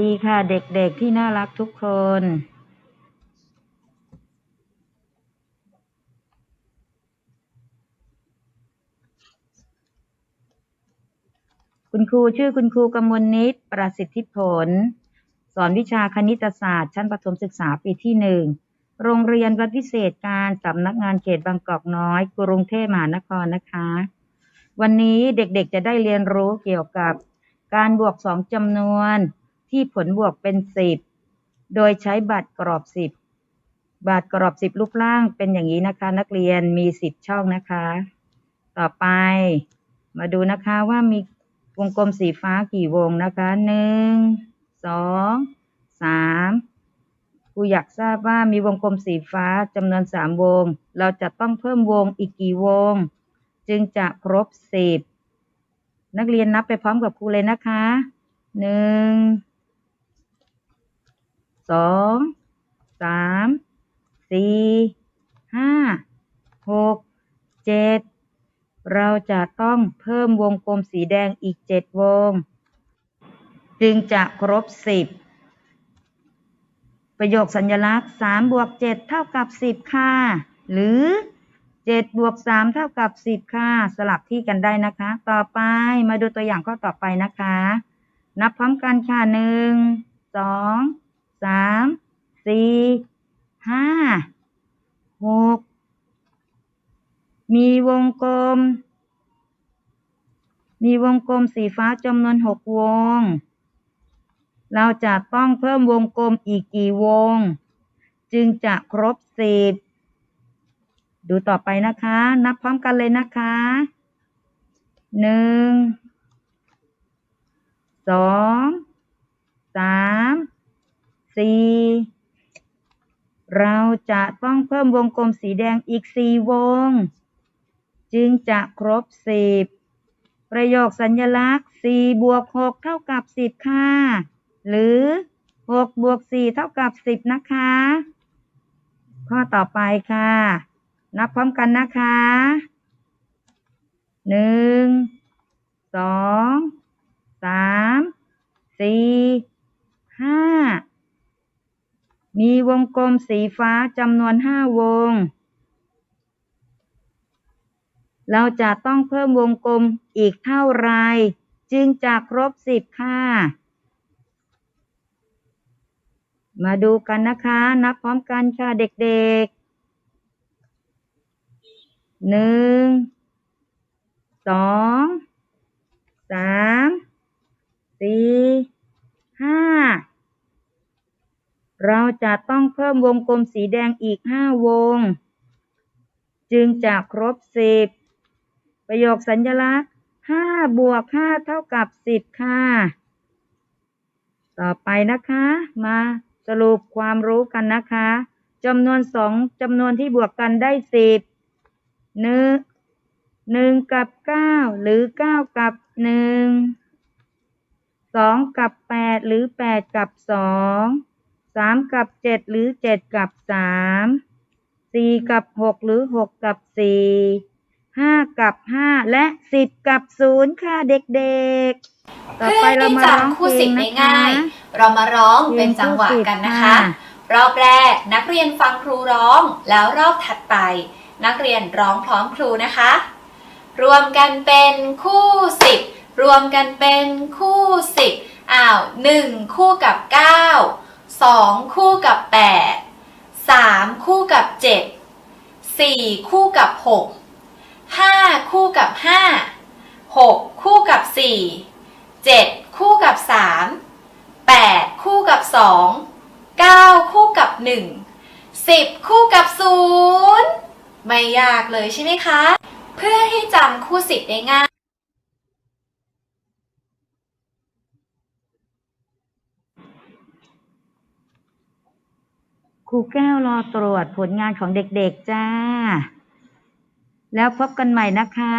ดีค่ะเด็กๆที่น่ารักทุกคน คุณครูชื่อคุณครูกำมลนิตประสิทธิผล สอนวิชาคณิตศาสตร์ ชั้นประถมศึกษาปีที่หนึ่งโรงเรียนวัดวิเศษการสำนักงานเขตบางกอกน้อย กรุงเทพมหานครนะคะ วันนี้เด็กๆจะได้เรียนรู้เกี่ยวกับการบวกสองจำนวน ที่ผลบวกเป็นสิบโดยใช้บัตรกรอบสิบบัตรกรอบสิบรูปร่างเป็นอย่างนี้นะคะ นักเรียนมีสิบช่องนะคะ ต่อไป มาดูนะคะว่ามีวงกลมสีฟ้ากี่วงนะคะหนึ่งสองสามครูอยากทราบว่ามีวงกลมสีฟ้าจำนวนสามวง เราจะต้องเพิ่มวงอีกกี่วง จึงจะครบสิบนักเรียนนับไปพร้อมกับครูเลยนะคะหนึ่ง สองสามสี่ห้าหกเจ็ดเราจะต้องเพิ่มวงกลมสีแดงอีกเจ็ดวง จึงจะครบสิบประโยคสัญลักษณ์สามบวกเจ็ดเท่ากับสิบค่ะ หรือเจ็ดบวกสามเท่ากับสิบค่ะ สลับที่กันได้นะคะ ต่อไปมาดูตัวอย่างข้อต่อไปนะคะ นับพร้อมกันค่ะหนึ่งสอง สามสี่ห้าหกมีวงกลม มีวงกลมสีฟ้าจำนวนหกวง เราจะต้องเพิ่มวงกลมอีกกี่วง จึงจะครบสิบดูต่อไปนะคะ นับพร้อมกันเลยนะคะหนึ่งสองสาม สี่เราจะต้องเพิ่มวงกลมสีแดงอีกสี่วง จึงจะครบสิบประโยคสัญลักษณ์สี่บวกหกเท่ากับสิบค่ะ หรือหกบวกสี่เท่ากับสิบนะคะ ข้อต่อไปค่ะ นับพร้อมกันนะคะหนึ่งสองสามสี่ ห้า มีวงกลมสีฟ้าจำนวนห้าวง เราจะต้องเพิ่มวงกลมอีกเท่าไร จึงจะครบสิบค่ะ มาดูกันนะคะ นับพร้อมกันค่ะเด็กๆหนึ่งสองสามสี่ ห้า เราจะต้องเพิ่มวงกลมสีแดงอีกห้าวง จึงจะครบสิบประโยคสัญลักษณ์ห้าบวกห้าเท่ากับสิบค่ะ ต่อไปนะคะ มาสรุปความรู้กันนะคะจำนวนสองจำนวนที่บวกกันได้สิบหนึ่งหนึ่งกับเก้าหรือเก้ากับหนึ่งสองกับแปดหรือแปดกับสอง สามกับเจ็ดหรือเจ็ดกับสามสี่กับหกหรือหกกับสี่ห้ากับห้าและสิบกับศูนย์ค่ะเด็กๆ ต่อเพื่ไปอเราที่มาจะร้องเพคู่ลสิงบนะได้คะง่ายเรามาร้องเป็นจังหวะกันนะคะเพลงคู่สิบค่ะรอบแรกนักเรียนฟังครูร้อง แล้วรอบถัดไป นักเรียนร้องพร้อมครูนะคะ รวมกันเป็นคู่สิบรวมกันเป็นคู่สิบอ้าวหนึ่งคู่กับเก้า สองคู่กับแปดสามคู่กับเจ็ดสี่คู่กับหกห้าคู่กับห้าหกคู่กับสี่เจ็ดคู่กับสามแปดคู่กับสองเก้าคู่กับหนึ่งสิบคู่กับศูนย์ไม่ยากเลยใช่ไหมคะ เพื่อให้จำคู่สิบได้ง่าย ครูแก้วรอตรวจผลงานของเด็กๆจ้า แล้วพบกันใหม่นะคะ